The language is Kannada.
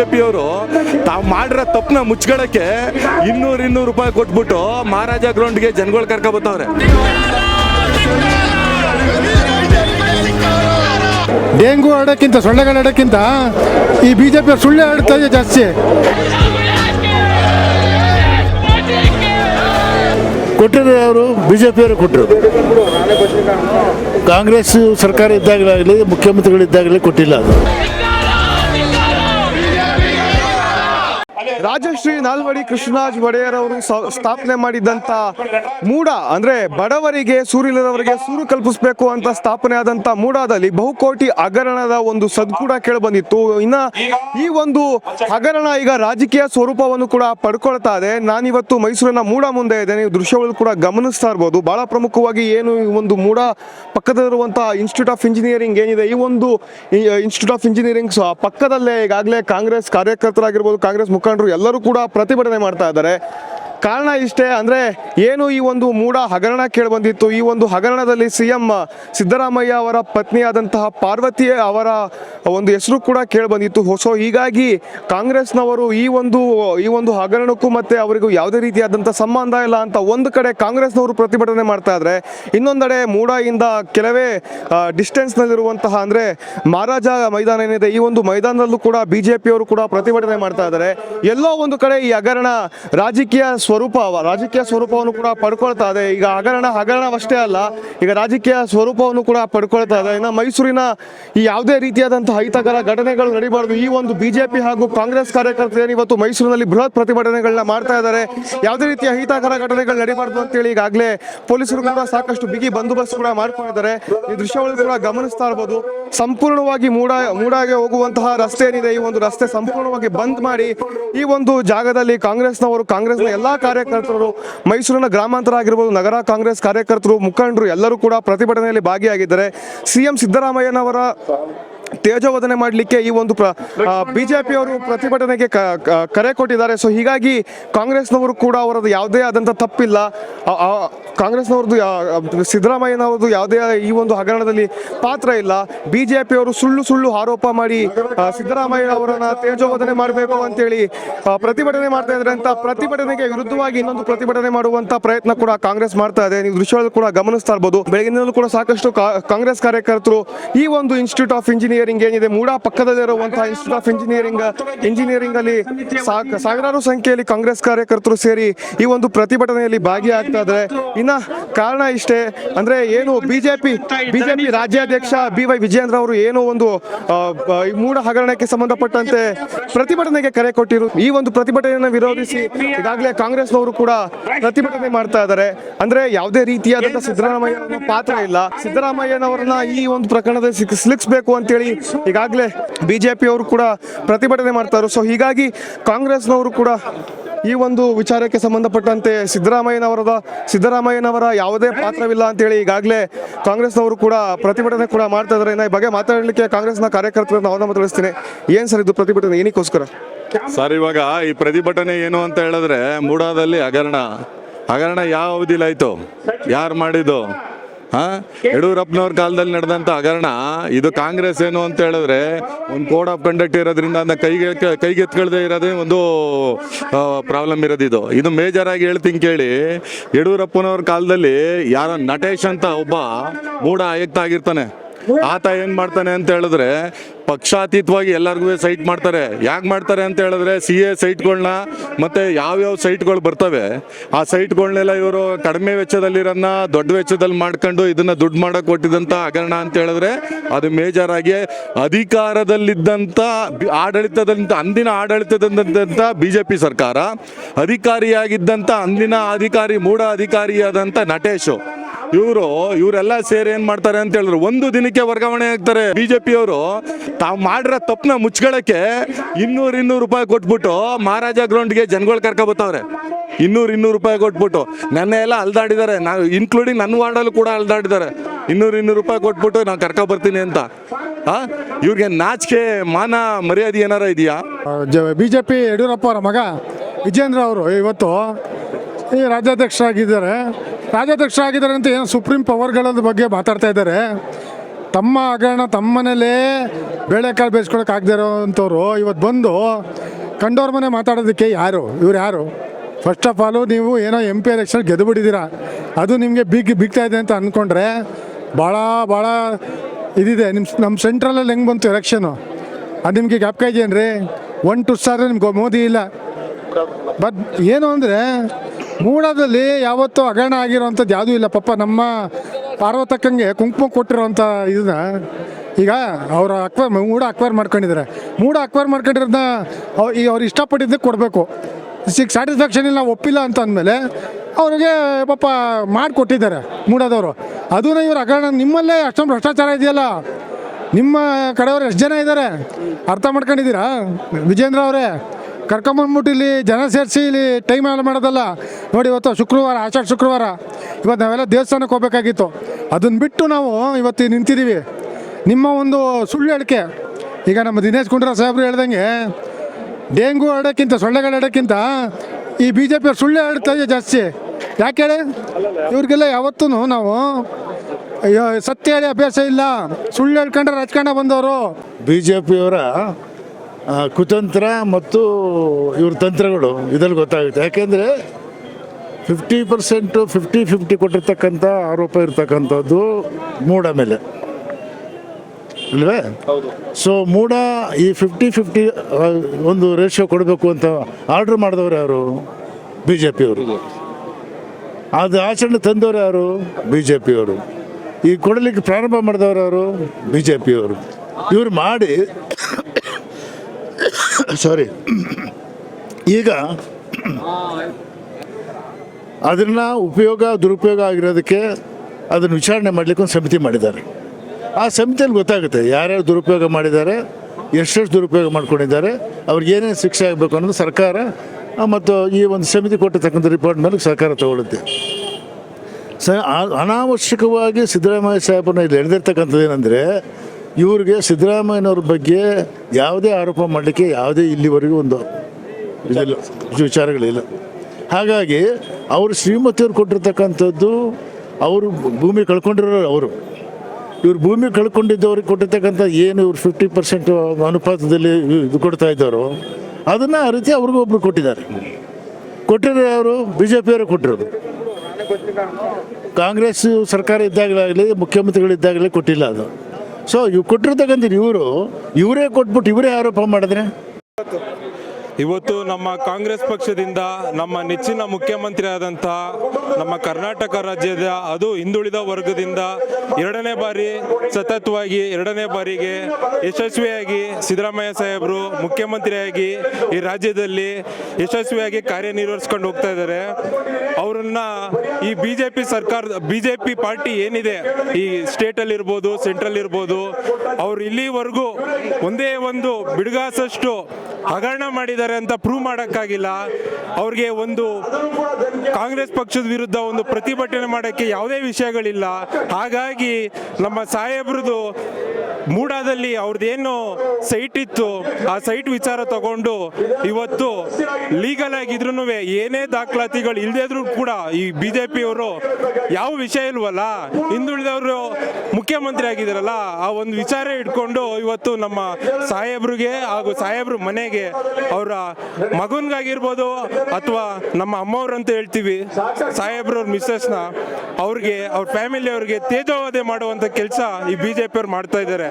ಬಿಜೆಪಿಯವರು ತಾವು ಮಾಡಿರೋ ತಪ್ಪನ್ನ ಮುಚ್ಕೊಳಕ್ಕೆ ಇನ್ನೂರು ಇನ್ನೂರು ರೂಪಾಯಿ ಕೊಟ್ಬಿಟ್ಟು ಮಹಾರಾಜ ಗ್ರೌಂಡ್ಗೆ ಜನಗಳು ಕರ್ಕೊಬತ್ತವ್ರೆ ಡೆಂಗು ಆಡೋಕ್ಕಿಂತ ಸೊಳ್ಳೆಗಳು ಆಡೋಕ್ಕಿಂತ ಈ ಬಿ ಜೆ ಪಿ ಸುಳ್ಳು ಹರಡ್ತಾ ಇದೆ ಜಾಸ್ತಿ. ಕೊಟ್ಟಿರೋ ಅವರು ಬಿ ಜೆ ಪಿಯವರು ಕೊಟ್ಟರು ಕಾಂಗ್ರೆಸ್ ಸರ್ಕಾರ ಇದ್ದಾಗಲಾಗಲಿ ಮುಖ್ಯಮಂತ್ರಿಗಳಿದ್ದಾಗಲಿ ಕೊಟ್ಟಿಲ್ಲ ಅದು. ರಾಜಶ್ರೀ ನಾಲ್ವಡಿ ಕೃಷ್ಣರಾಜ್ ಒಡೆಯರ್ ಅವರು ಸ್ಥಾಪನೆ ಮಾಡಿದಂತ ಮೂಡ, ಅಂದ್ರೆ ಬಡವರಿಗೆ, ಸೂರಿಲ್ಲದವರಿಗೆ ಸೂರು ಕಲ್ಪಿಸಬೇಕು ಅಂತ ಸ್ಥಾಪನೆ ಆದಂತ ಮೂಡಾದಲ್ಲಿ ಬಹುಕೋಟಿ ಹಗರಣದ ಒಂದು ಸದ್ಗುಡ ಕೇಳಿ ಬಂದಿತ್ತು ಇನ್ನ ಈ ಒಂದು ಹಗರಣ ಈಗ ರಾಜಕೀಯ ಸ್ವರೂಪವನ್ನು ಕೂಡ ಪಡ್ಕೊಳ್ತಾ ಇದೆ. ನಾನಿವತ್ತು ಮೈಸೂರಿನ ಮೂಡ ಮುಂದೆ ಇದ್ದೇನೆ ದೃಶ್ಯಗಳು ಕೂಡ ಗಮನಿಸ್ತಾ ಇರ್ಬೋದು. ಬಹಳ ಪ್ರಮುಖವಾಗಿ ಏನು ಈ ಒಂದು ಮೂಡ ಪಕ್ಕದಲ್ಲಿರುವಂತಹ ಇನ್ಸ್ಟಿಟ್ಯೂಟ್ ಆಫ್ ಇಂಜಿನಿಯರಿಂಗ್ ಏನಿದೆ, ಈ ಒಂದು ಇನ್ಸ್ಟಿಟ್ಯೂಟ್ ಆಫ್ ಇಂಜಿನಿಯರಿಂಗ್ ಪಕ್ಕದಲ್ಲೇ ಈಗಾಗಲೇ ಕಾಂಗ್ರೆಸ್ ಕಾರ್ಯಕರ್ತರಾಗಿರ್ಬೋದು, ಕಾಂಗ್ರೆಸ್ ಮುಖಂಡರು ಎಲ್ಲರೂ ಕೂಡ ಪ್ರತಿಭಟನೆ ಮಾಡ್ತಾ ಇದ್ದಾರೆ. ಕಾರಣ ಇಷ್ಟೇ ಅಂದ್ರೆ ಏನು ಈ ಒಂದು ಮೂಡ ಹಗರಣ ಕೇಳಿ ಬಂದಿತ್ತು ಈ ಒಂದು ಹಗರಣದಲ್ಲಿ ಸಿ ಎಂ ಸಿದ್ದರಾಮಯ್ಯ ಅವರ ಪತ್ನಿಯಾದಂತಹ ಪಾರ್ವತಿ ಅವರ ಒಂದು ಹೆಸರು ಕೂಡ ಕೇಳಿ ಬಂದಿತ್ತು ಸೊ, ಹೀಗಾಗಿ ಕಾಂಗ್ರೆಸ್ನವರು ಈ ಒಂದು ಈ ಒಂದು ಹಗರಣಕ್ಕೂ ಮತ್ತೆ ಅವರಿಗೂ ಯಾವುದೇ ರೀತಿಯಾದಂಥ ಸಂಬಂಧ ಇಲ್ಲ ಅಂತ ಒಂದು ಕಡೆ ಕಾಂಗ್ರೆಸ್ನವರು ಪ್ರತಿಭಟನೆ ಮಾಡ್ತಾ ಇದ್ರೆ, ಇನ್ನೊಂದೆಡೆ ಮೂಡಾಯಿಂದ ಕೆಲವೇ ಡಿಸ್ಟೆನ್ಸ್ನಲ್ಲಿರುವಂತಹ ಅಂದರೆ ಮಹಾರಾಜ ಮೈದಾನ ಏನಿದೆ, ಈ ಒಂದು ಮೈದಾನದಲ್ಲೂ ಕೂಡ ಬಿಜೆಪಿಯವರು ಕೂಡ ಪ್ರತಿಭಟನೆ ಮಾಡ್ತಾ ಇದ್ದಾರೆ. ಎಲ್ಲೋ ಒಂದು ಕಡೆ ಈ ಹಗರಣ ರಾಜಕೀಯ ಸ್ವರೂಪ, ರಾಜಕೀಯ ಸ್ವರೂಪವನ್ನು ಕೂಡ ಪಡ್ಕೊಳ್ತಾ ಇದೆ. ಈಗ ಹಗರಣ, ಹಗರಣವಷ್ಟೇ ಅಲ್ಲ, ಈಗ ರಾಜಕೀಯ ಸ್ವರೂಪವನ್ನು ಕೂಡ ಪಡ್ಕೊಳ್ತಾ ಇದೆ. ಇನ್ನು ಮೈಸೂರಿನ ಈ ಯಾವುದೇ ರೀತಿಯಾದಂತಹ ಅಹಿತಕರ ಘಟನೆಗಳು ನಡೀಬಾರ್ದು. ಈ ಒಂದು ಬಿಜೆಪಿ ಹಾಗೂ ಕಾಂಗ್ರೆಸ್ ಕಾರ್ಯಕರ್ತರು ಇವತ್ತು ಮೈಸೂರಿನಲ್ಲಿ ಬೃಹತ್ ಪ್ರತಿಭಟನೆಗಳನ್ನ ಮಾಡ್ತಾ ಇದ್ದಾರೆ. ಯಾವುದೇ ರೀತಿಯ ಅಹಿತಕರ ಘಟನೆಗಳು ನಡೀಬಾರ್ದು ಅಂತೇಳಿ ಈಗಾಗಲೇ ಪೊಲೀಸರು ಕೂಡ ಸಾಕಷ್ಟು ಬಿಗಿ ಬಂದೋಬಸ್ತ್ ಕೂಡ ಮಾಡ್ಕೊಂಡಿದ್ದಾರೆ. ಈ ದೃಶ್ಯಗಳು ಕೂಡ ಗಮನಿಸ್ತಾ ಇರ್ಬೋದು. ಸಂಪೂರ್ಣವಾಗಿ ಮೂಡ, ಮೂಡಾಗೆ ಹೋಗುವಂತಹ ರಸ್ತೆ ಏನಿದೆ ಈ ಒಂದು ರಸ್ತೆ ಸಂಪೂರ್ಣವಾಗಿ ಬಂದ್ ಮಾಡಿ ಈ ಒಂದು ಜಾಗದಲ್ಲಿ ಕಾಂಗ್ರೆಸ್ನವರು, ಕಾಂಗ್ರೆಸ್ನ ಎಲ್ಲಾ ಕಾರ್ಯಕರ್ತರು, ಮೈಸೂರಿನ ಗ್ರಾಮಾಂತರ ಆಗಿರ್ಬೋದು ನಗರ ಕಾಂಗ್ರೆಸ್ ಕಾರ್ಯಕರ್ತರು, ಮುಖಂಡರು ಎಲ್ಲರೂ ಕೂಡ ಪ್ರತಿಭಟನೆಯಲ್ಲಿ ಭಾಗಿಯಾಗಿದ್ದಾರೆ. ಸಿಎಂ ಸಿದ್ದರಾಮಯ್ಯನವರ ತೇಜೋವಧನೆ ಮಾಡಲಿಕ್ಕೆ ಈ ಒಂದು ಬಿಜೆಪಿ ಅವರು ಪ್ರತಿಭಟನೆಗೆ ಕರೆ ಕೊಟ್ಟಿದ್ದಾರೆ. ಸೊ ಹೀಗಾಗಿ ಕಾಂಗ್ರೆಸ್ನವರು ಕೂಡ ಅವರದ್ದು ಯಾವುದೇ ಆದಂಥ ತಪ್ಪಿಲ್ಲ. ಕಾಂಗ್ರೆಸ್ನವ್ರದ್ದು ಸಿದ್ದರಾಮಯ್ಯನವ್ರದ್ದು ಯಾವುದೇ ಈ ಒಂದು ಹಗರಣದಲ್ಲಿ ಪಾತ್ರ ಇಲ್ಲ. ಬಿಜೆಪಿ ಅವರು ಸುಳ್ಳು ಸುಳ್ಳು ಆರೋಪ ಮಾಡಿ ಸಿದ್ದರಾಮಯ್ಯ ಅವರನ್ನ ತೇಜೋವಧನೆ ಮಾಡಬೇಕು ಅಂತೇಳಿ ಪ್ರತಿಭಟನೆ ಮಾಡ್ತಾ ಇದ್ರೆ ಅಂತ ಪ್ರತಿಭಟನೆಗೆ ವಿರುದ್ಧವಾಗಿ ಇನ್ನೊಂದು ಪ್ರತಿಭಟನೆ ಮಾಡುವಂತ ಪ್ರಯತ್ನ ಕೂಡ ಕಾಂಗ್ರೆಸ್ ಮಾಡ್ತಾ ಇದೆ. ನೀವು ದೃಶ್ಯಗಳು ಕೂಡ ಗಮನಿಸ್ತಾ ಇರ್ಬೋದು. ಬೆಳಗಿನಿಂದಲೂ ಕೂಡ ಸಾಕಷ್ಟು ಕಾಂಗ್ರೆಸ್ ಕಾರ್ಯಕರ್ತರು ಈ ಒಂದು ಇನ್ಸ್ಟಿಟ್ಯೂಟ್ ಆಫ್ ಇಂಜಿನಿಯರಿಂಗ್ ಏನಿದೆ, ಮೂಡಾ ಪಕ್ಕದಲ್ಲಿರುವಂತಹ ಇನ್ಸ್ಟಿಟ್ಯೂಟ್ ಆಫ್ ಇಂಜಿನಿಯರಿಂಗ್ ಇಂಜಿನಿಯರಿಂಗ್ ಅಲ್ಲಿ ಸಾವಿರಾರು ಸಂಖ್ಯೆಯಲ್ಲಿ ಕಾಂಗ್ರೆಸ್ ಕಾರ್ಯಕರ್ತರು ಸೇರಿ ಈ ಒಂದು ಪ್ರತಿಭಟನೆಯಲ್ಲಿ ಭಾಗಿಯಾಗ್ತಾ ಇದ್ದಾರೆ. ಇನ್ನ ಕಾರಣ ಇಷ್ಟೇ. ಅಂದ್ರೆ ಏನು ಬಿಜೆಪಿ ಬಿಜೆಪಿ ರಾಜ್ಯಾಧ್ಯಕ್ಷ ಬಿ ವೈ ವಿಜಯೇಂದ್ರ ಅವರು ಏನು ಒಂದು ಮೂಡ ಹಗರಣಕ್ಕೆ ಸಂಬಂಧಪಟ್ಟಂತೆ ಪ್ರತಿಭಟನೆಗೆ ಕರೆ ಕೊಟ್ಟಿರು. ಈ ಒಂದು ಪ್ರತಿಭಟನೆಯನ್ನು ವಿರೋಧಿಸಿ ಈಗಾಗಲೇ ಕಾಂಗ್ರೆಸ್ನವರು ಕೂಡ ಪ್ರತಿಭಟನೆ ಮಾಡ್ತಾ ಇದ್ದಾರೆ. ಅಂದ್ರೆ ಯಾವುದೇ ರೀತಿಯಾದಂತಹ ಸಿದ್ದರಾಮಯ್ಯ ಪಾತ್ರ ಇಲ್ಲ. ಸಿದ್ದರಾಮಯ್ಯನವರನ್ನ ಈ ಒಂದು ಪ್ರಕರಣದಲ್ಲಿ ಸಿಕ್- ಸಿಲುಕಿಸ್ಬೇಕು ಅಂತೇಳಿ ಈಗಾಗಲೇ ಬಿಜೆಪಿ ಅವರು ಕೂಡ ಪ್ರತಿಭಟನೆ ಮಾಡ್ತಾರೆ ಸೊ ಹೀಗಾಗಿ ಕಾಂಗ್ರೆಸ್ನವರು ಕೂಡ ಈ ಒಂದು ವಿಚಾರಕ್ಕೆ ಸಂಬಂಧಪಟ್ಟಂತೆ ಸಿದ್ದರಾಮಯ್ಯನವರದ, ಸಿದ್ದರಾಮಯ್ಯನವರ ಯಾವುದೇ ಪಾತ್ರವಿಲ್ಲ ಅಂತೇಳಿ ಈಗಾಗಲೇ ಕಾಂಗ್ರೆಸ್ನವರು ಕೂಡ ಪ್ರತಿಭಟನೆ ಕೂಡ ಮಾಡ್ತಾ ಇದ್ದಾರೆ. ಈ ಬಗ್ಗೆ ಮಾತಾಡಲಿಕ್ಕೆ ಕಾಂಗ್ರೆಸ್ನ ಕಾರ್ಯಕರ್ತರನ್ನು ಅವನ ಮಾತಾಡಿಸ್ತೀನಿ ಏನು ಸರ್ ಇದು ಪ್ರತಿಭಟನೆ? ಏನಕ್ಕೋಸ್ಕರ? ಸರ್, ಇವಾಗ ಈ ಪ್ರತಿಭಟನೆ ಏನು ಅಂತ ಹೇಳಿದ್ರೆ ಮೂಡಾದಲ್ಲಿ ಹಗರಣ. ಹಗರಣ ಯಾವ ಅವಧಿಲಾಯ್ತು ಯಾರು ಮಾಡಿದ್ದು? ಹಾ? ಯಡಿಯೂರಪ್ಪನವ್ರ ಕಾಲದಲ್ಲಿ ನಡೆದಂತ ಹಗರಣ ಇದು ಕಾಂಗ್ರೆಸ್ ಏನು ಅಂತ ಹೇಳಿದ್ರೆ ಒಂದು ಕೋಡ್ ಆಫ್ ಕಂಡಕ್ಟ್ ಇರೋದ್ರಿಂದ ಅದನ್ನ ಕೈಗೆ ಕೈಗೆತ್ಕೊಳ್ಳದೆ ಇರೋದೇ ಒಂದು ಪ್ರಾಬ್ಲಮ್ ಇರೋದು ಇದು. ಇದು ಮೇಜರ್ ಆಗಿ ಹೇಳ್ತೀನಿ ಕೇಳಿ. ಯಡಿಯೂರಪ್ಪನವ್ರ ಕಾಲದಲ್ಲಿ ಯಾರ ನಟೇಶ್ ಅಂತ ಒಬ್ಬ ಮೂಡ ಆಯುಕ್ತ ಆಗಿರ್ತಾನೆ. ಆತ ಏನ್ ಮಾಡ್ತಾನೆ ಅಂತ ಹೇಳಿದ್ರೆ ಪಕ್ಷಾತೀತವಾಗಿ ಎಲ್ಲರಿಗೂ ಸೈಟ್ ಮಾಡ್ತಾರೆ. ಯಾಕೆ ಮಾಡ್ತಾರೆ ಅಂತ ಹೇಳಿದ್ರೆ ಸಿ ಎ ಸೈಟ್ಗಳನ್ನ ಮತ್ತೆ ಯಾವ್ಯಾವ ಸೈಟ್ಗಳು ಬರ್ತವೆ, ಆ ಸೈಟ್ಗಳನ್ನೆಲ್ಲ ಇವರು ಕಡಿಮೆ ವೆಚ್ಚದಲ್ಲಿರೋನ್ನ ದೊಡ್ಡ ವೆಚ್ಚದಲ್ಲಿ ಮಾಡ್ಕೊಂಡು ಇದನ್ನ ದುಡ್ಡು ಮಾಡಕ್ ಕೊಟ್ಟಿದಂತ ಹಗರಣ ಅಂತ ಹೇಳಿದ್ರೆ ಅದು ಮೇಜರ್ ಆಗಿ ಅಧಿಕಾರದಲ್ಲಿದ್ದಂತ ಅಂದಿನ ಆಡಳಿತದಂತ ಅಂದಿನ ಜೆ ಬಿಜೆಪಿ ಸರ್ಕಾರ ಅಧಿಕಾರಿಯಾಗಿದ್ದಂಥ ಅಂದಿನ ಅಧಿಕಾರಿ, ಮೂಢ ಅಧಿಕಾರಿಯಾದಂತ ನಟೇಶು. ಇವರು, ಇವರೆಲ್ಲ ಸೇರಿ ಏನ್ ಮಾಡ್ತಾರೆ ಅಂತ ಹೇಳಿದ್ರು. ಒಂದು ದಿನಕ್ಕೆ ವರ್ಗಾವಣೆ ಆಗ್ತಾರೆ. ಬಿಜೆಪಿ ಅವರು ತಾವು ಮಾಡಿರೋ ತಪ್ಪನ್ನ ಮುಚ್ಕೊಳ್ಳಕ್ಕೆ ಇನ್ನೂರು ಇನ್ನೂರು ರೂಪಾಯಿ ಕೊಟ್ಬಿಟ್ಟು ಮಹಾರಾಜ ಗ್ರೌಂಡ್ಗೆ ಜನಗಳು ಕರ್ಕೊಬತ್ತವ್ರೆ ಇನ್ನೂರು ಇನ್ನೂರು ರೂಪಾಯಿ ಕೊಟ್ಬಿಟ್ಟು. ನನ್ನ ಎಲ್ಲ ಅಲ್ದಾಡಿದ್ದಾರೆ. ನಾವು ಇನ್ಕ್ಲೂಡಿಂಗ್ ನನ್ನ ವಾರ್ಡಲ್ಲೂ ಕೂಡ ಅಲ್ದಾಡಿದ್ದಾರೆ. ಇನ್ನೂರು ಇನ್ನೂರು ರೂಪಾಯಿ ಕೊಟ್ಬಿಟ್ಟು ನಾನು ಕರ್ಕೊ ಬರ್ತೀನಿ ಅಂತ. ಇವ್ರಿಗೆ ನಾಚಿಕೆ, ಮಾನ, ಮರ್ಯಾದೆ ಏನಾರ ಇದೆಯಾ? ಬಿ ಜೆ ಪಿ ಯಡಿಯೂರಪ್ಪ ಅವರ ಮಗ ವಿಜೇಂದ್ರ ಅವರು ಇವತ್ತು ಈ ರಾಜ್ಯಾಧ್ಯಕ್ಷರಾಗಿದ್ದಾರೆ. ರಾಜ್ಯಾಧ್ಯಕ್ಷರಾಗಿದ್ದಾರೆ ಅಂತ ಏನು ಸುಪ್ರೀಂ ಪವರ್ಗಳ ಬಗ್ಗೆ ಮಾತಾಡ್ತಾ ಇದ್ದಾರೆ. ತಮ್ಮ ಹಗರಣ ತಮ್ಮನೇಲೇ ಬೇಳೆಕಾಳು ಬೇಯಿಸ್ಕೊಳಕ್ಕೆ ಆಗದೆ ಇರೋವಂಥವ್ರು ಇವತ್ತು ಬಂದು ಕಂಡೋರ್ ಮನೆ ಮಾತಾಡೋದಕ್ಕೆ ಯಾರು? ಇವ್ರು ಯಾರು? ಫಸ್ಟ್ ಆಫ್ ಆಲು ನೀವು ಏನೋ ಎಂ ಪಿ ಎಲೆಕ್ಷನ್ ಗೆದ್ದುಬಿಟ್ಟಿದ್ದೀರಾ ಅದು ನಿಮಗೆ ಬಿಗ್, ಬಿಗ್ತಾ ಇದೆ ಅಂತ ಅಂದ್ಕೊಂಡ್ರೆ ಭಾಳ ಭಾಳ ಇದಿದೆ. ನಿಮ್ಮ ನಮ್ಮ ಸೆಂಟ್ರಲಲ್ಲಿ ಹೆಂಗೆ ಬಂತು ಎಲೆಕ್ಷನು ಅದು ನಿಮಗೆ ಜ್ಞಾಪಕ ರೀ ಒನ್ ಟು ಸ್ಟಾರ್ ನಿಮ್ಗೆ ಮೋದಿ ಇಲ್ಲ. ಬಟ್ ಏನು ಅಂದರೆ ಮೂಡಾದಲ್ಲಿ ಯಾವತ್ತೂ ಅಗಣ ಆಗಿರೋವಂಥದ್ದು ಯಾವುದೂ ಇಲ್ಲ. ಪಾಪ ನಮ್ಮ ಪಾರ್ವತಕ್ಕಂಗೆ ಕುಂಕುಮ ಕೊಟ್ಟಿರೋವಂಥ ಇದನ್ನ ಈಗ ಅವರು ಅಕ್ವೈರ್ ಮೂಡ ಅಕ್ವೈರ್ ಮಾಡ್ಕೊಂಡಿದ್ದಾರೆ. ಮೂಡ ಅಕ್ವೈರ್ ಮಾಡ್ಕೊಂಡಿರೋದನ್ನ ಅವ್- ಈ ಅವ್ರು ಇಷ್ಟಪಟ್ಟಿದ್ದಕ್ಕೆ ಕೊಡಬೇಕು. ಸಿಕ್ ಸ್ಯಾಟಿಸ್ಫ್ಯಾಕ್ಷನ್ ಇಲ್ಲ, ಒಪ್ಪಿಲ್ಲ ಅಂತ ಅಂದಮೇಲೆ ಅವ್ರಿಗೆ ಪಾಪ ಮಾಡಿಕೊಟ್ಟಿದ್ದಾರೆ ಮೂಡದವರು. ಅದನ್ನ ಇವ್ರು ಹಗರಣ ನಿಮ್ಮಲ್ಲೇ ಅಷ್ಟೊಂದು ಭ್ರಷ್ಟಾಚಾರ ಇದೆಯಲ್ಲ? ನಿಮ್ಮ ಕಡೆಯವರು ಎಷ್ಟು ಜನ ಇದ್ದಾರೆ? ಅರ್ಥ ಮಾಡ್ಕೊಂಡಿದ್ದೀರಾ ವಿಜೇಂದ್ರ ಅವರೇ? ಕರ್ಕೊಂಬಂದ್ಬಿಟ್ಟು ಇಲ್ಲಿ ಜನ ಸೇರಿಸಿ ಇಲ್ಲಿ ಟೈಮ್ ಎಲ್ಲ ಮಾಡೋದಲ್ಲ. ನೋಡಿ ಇವತ್ತು ಶುಕ್ರವಾರ, ಆಷಾಢ ಶುಕ್ರವಾರ. ಇವತ್ತು ನಾವೆಲ್ಲ ದೇವಸ್ಥಾನಕ್ಕೆ ಹೋಗ್ಬೇಕಾಗಿತ್ತು. ಅದನ್ನ ಬಿಟ್ಟು ನಾವು ಇವತ್ತು ನಿಂತಿದ್ದೀವಿ ನಿಮ್ಮ ಒಂದು ಸುಳ್ಳು ಹೇಳಿಕೆ. ಈಗ ನಮ್ಮ ದಿನೇಶ್ ಗುಂಡೂರಾವ್ ಸಾಹೇಬರು ಹೇಳ್ದಂಗೆ, ಡೆಂಗು ಹರಡೋಕ್ಕಿಂತ, ಸೊಳ್ಳೆಗಳು ಹರಡೋಕ್ಕಿಂತ ಈ ಬಿ ಜೆ ಪಿ ಸುಳ್ಳು ಇದೆ ಜಾಸ್ತಿ. ಯಾಕೆ ಹೇಳಿ? ಇವ್ರಿಗೆಲ್ಲ ಯಾವತ್ತೂ ನಾವು, ಅಯ್ಯೋ, ಸತ್ಯ ಹೇಳಿ ಅಭ್ಯಾಸ ಇಲ್ಲ. ಸುಳ್ಳು ಹೇಳ್ಕೊಂಡ್ರೆ ರಾಜಕಾರಣ ಬಂದವರು. ಬಿ ಜೆ ಪಿಯವರ ಕುತಂತ್ರ ಮತ್ತು ಇವ್ರ ತಂತ್ರಗಳು ಇದರಲ್ಲಿ ಗೊತ್ತಾಗುತ್ತೆ. ಯಾಕೆಂದರೆ ಫಿಫ್ಟಿ ಪರ್ಸೆಂಟು ಫಿಫ್ಟಿ ಫಿಫ್ಟಿ ಕೊಟ್ಟಿರ್ತಕ್ಕಂಥ ಆರೋಪ ಇರ್ತಕ್ಕಂಥದ್ದು ಮೂಡ ಮೇಲೆ. ಅಲ್ವೇ? ಸೊ ಮೂಡ ಈ ಫಿಫ್ಟಿ ಫಿಫ್ಟಿ ಒಂದು ರೇಷಿಯೋ ಕೊಡಬೇಕು ಅಂತ ಆರ್ಡ್ರ್ ಮಾಡಿದವರು ಯಾರು? ಬಿ ಜೆ ಪಿಯವರು ಅದು ಆಚರಣೆ ತಂದವರು ಯಾರು? ಬಿ ಜೆ ಪಿಯವರು ಈ ಕೊಡಲಿಕ್ಕೆ ಪ್ರಾರಂಭ ಮಾಡಿದವರು ಯಾರು? ಬಿ ಜೆ ಪಿಯವರು ಇವ್ರು ಮಾಡಿ ಸಾರಿ ಈಗ ಅದನ್ನು ಉಪಯೋಗ, ದುರುಪಯೋಗ ಆಗಿರೋದಕ್ಕೆ ಅದನ್ನು ವಿಚಾರಣೆ ಮಾಡಲಿಕ್ಕೆ ಒಂದು ಸಮಿತಿ ಮಾಡಿದ್ದಾರೆ. ಆ ಸಮಿತಿಯಲ್ಲಿ ಗೊತ್ತಾಗುತ್ತೆ ಯಾರ್ಯಾರು ದುರುಪಯೋಗ ಮಾಡಿದ್ದಾರೆ, ಎಷ್ಟೆಷ್ಟು ದುರುಪಯೋಗ ಮಾಡ್ಕೊಂಡಿದ್ದಾರೆ, ಅವ್ರಿಗೆ ಏನೇನು ಶಿಕ್ಷೆ ಆಗಬೇಕು ಅನ್ನೋದು ಸರ್ಕಾರ ಮತ್ತು ಈ ಒಂದು ಸಮಿತಿ ಕೊಟ್ಟಿರ್ತಕ್ಕಂಥ ರಿಪೋರ್ಟ್ ಮೇಲೆ ಸರ್ಕಾರ ತಗೊಳ್ಳುತ್ತೆ. ಸ ಅನಾವಶ್ಯಕವಾಗಿ ಸಿದ್ದರಾಮಯ್ಯ ಸಾಹೇಬರನ್ನ ಇಲ್ಲಿ ಎಳೆದಿರ್ತಕ್ಕಂಥದ್ದು ಏನಂದರೆ ಇವ್ರಿಗೆ ಸಿದ್ದರಾಮಯ್ಯನವ್ರ ಬಗ್ಗೆ ಯಾವುದೇ ಆರೋಪ ಮಾಡಲಿಕ್ಕೆ ಯಾವುದೇ ಇಲ್ಲಿವರೆಗೂ ಒಂದು ಇದಿಲ್ಲ ವಿಚಾರಗಳಿಲ್ಲ. ಹಾಗಾಗಿ ಅವರು ಶ್ರೀಮತಿಯವ್ರು ಕೊಟ್ಟಿರ್ತಕ್ಕಂಥದ್ದು ಅವರು ಭೂಮಿ ಕಳ್ಕೊಂಡಿರೋರು ಅವರು. ಇವರು ಭೂಮಿ ಕಳ್ಕೊಂಡಿದ್ದವ್ರಿಗೆ ಕೊಟ್ಟಿರ್ತಕ್ಕಂಥ ಏನು ಇವ್ರು ಫಿಫ್ಟಿ ಪರ್ಸೆಂಟ್ ಅನುಪಾತದಲ್ಲಿ ಇದು ಕೊಡ್ತಾ ಇದ್ದಾರೋ, ಅದನ್ನು ಆ ರೀತಿ ಅವ್ರಿಗೂ ಒಬ್ರು ಕೊಟ್ಟಿದ್ದಾರೆ. ಕೊಟ್ಟಿರೋ ಅವರು ಬಿ ಜೆ ಪಿಯವರು ಕೊಟ್ಟಿರೋದು. ಕಾಂಗ್ರೆಸ್ ಸರ್ಕಾರ ಇದ್ದಾಗಲಾಗಲಿ, ಮುಖ್ಯಮಂತ್ರಿಗಳಿದ್ದಾಗಲೇ ಕೊಟ್ಟಿಲ್ಲ ಅದು. ಸೊ ಇವು ಕೊಟ್ಟಿರ್ತಕ್ಕಂಥ ಇವರು ಇವರೇ ಕೊಟ್ಬಿಟ್ಟು ಇವರೇ ಆರೋಪ ಮಾಡಿದ್ರೆ? ಇವತ್ತು ನಮ್ಮ ಕಾಂಗ್ರೆಸ್ ಪಕ್ಷದಿಂದ ನಮ್ಮ ನೆಚ್ಚಿನ ಮುಖ್ಯಮಂತ್ರಿ ಆದಂತಹ ನಮ್ಮ ಕರ್ನಾಟಕ ರಾಜ್ಯದ, ಅದು ಹಿಂದುಳಿದ ವರ್ಗದಿಂದ ಎರಡನೇ ಬಾರಿ ಸತತವಾಗಿ ಎರಡನೇ ಬಾರಿಗೆ ಯಶಸ್ವಿಯಾಗಿ ಸಿದ್ದರಾಮಯ್ಯ ಸಾಹೇಬರು ಮುಖ್ಯಮಂತ್ರಿಯಾಗಿ ಈ ರಾಜ್ಯದಲ್ಲಿ ಯಶಸ್ವಿಯಾಗಿ ಕಾರ್ಯನಿರ್ವಹಿಸ್ಕೊಂಡು ಹೋಗ್ತಾ ಇದ್ದಾರೆ. ಅವರನ್ನ ಈ ಬಿ ಜೆ ಪಿ ಸರ್ಕಾರ ಬಿ ಜೆ ಪಿ ಪಾರ್ಟಿ ಏನಿದೆ, ಈ ಸ್ಟೇಟಲ್ಲಿ ಇರ್ಬೋದು, ಸೆಂಟ್ರಲ್ ಇರ್ಬೋದು, ಅವ್ರು ಇಲ್ಲಿವರೆಗೂ ಒಂದೇ ಒಂದು ಬಿಡುಗಾಸಷ್ಟು ಹಗರಣ ಮಾಡಿದ್ದಾರೆ ಅಂತ ಪ್ರೂವ್ ಮಾಡೋಕ್ಕಾಗಿಲ್ಲ. ಅವ್ರಿಗೆ ಒಂದು ಕಾಂಗ್ರೆಸ್ ಪಕ್ಷದ ವಿರುದ್ಧ ಒಂದು ಪ್ರತಿಭಟನೆ ಮಾಡೋಕ್ಕೆ ಯಾವುದೇ ವಿಷಯಗಳಿಲ್ಲ. ಹಾಗಾಗಿ ನಮ್ಮ ಸಾಹೇಬ್ರದ್ದು ಮೂಡಾದಲ್ಲಿ ಅವ್ರದ್ದೇನು ಸೈಟ್ ಇತ್ತು. ಆ ಸೈಟ್ ವಿಚಾರ ತಗೊಂಡು ಇವತ್ತು ಲೀಗಲ್ ಆಗಿದ್ರು ಏನೇ ದಾಖಲಾತಿಗಳು ಇಲ್ದೇದ್ರು ಕೂಡ ಈ ಬಿಜೆಪಿ ಅವರು ಯಾವ ವಿಷಯ ಇಲ್ವಲ್ಲ? ಹಿಂದುಳಿದವರು ಮುಖ್ಯಮಂತ್ರಿ ಆಗಿದಾರಲ್ಲ, ಆ ಒಂದು ವಿಚಾರ ಇಟ್ಕೊಂಡು ಇವತ್ತು ನಮ್ಮ ಸಾಹೇಬ್ರಿಗೆ ಹಾಗೂ ಸಾಹೇಬ್ರ ಮನೆಗೆ ಅವರ ಮಗನ್ಗಾಗಿರ್ಬೋದು ಅಥವಾ ನಮ್ಮ ಅಮ್ಮವ್ರು ಅಂತ ಹೇಳ್ತೀವಿ ಸಾಹೇಬ್ರವ್ರ ಮಿಸ್ಸಸ್ನ ಅವ್ರಿಗೆ, ಅವ್ರ ಫ್ಯಾಮಿಲಿ ಅವ್ರಿಗೆ ತೇಜೋವಧೆ ಮಾಡುವಂತ ಕೆಲಸ ಈ ಬಿಜೆಪಿ ಪಿಯವ್ರು ಮಾಡ್ತಾ ಇದ್ದಾರೆ.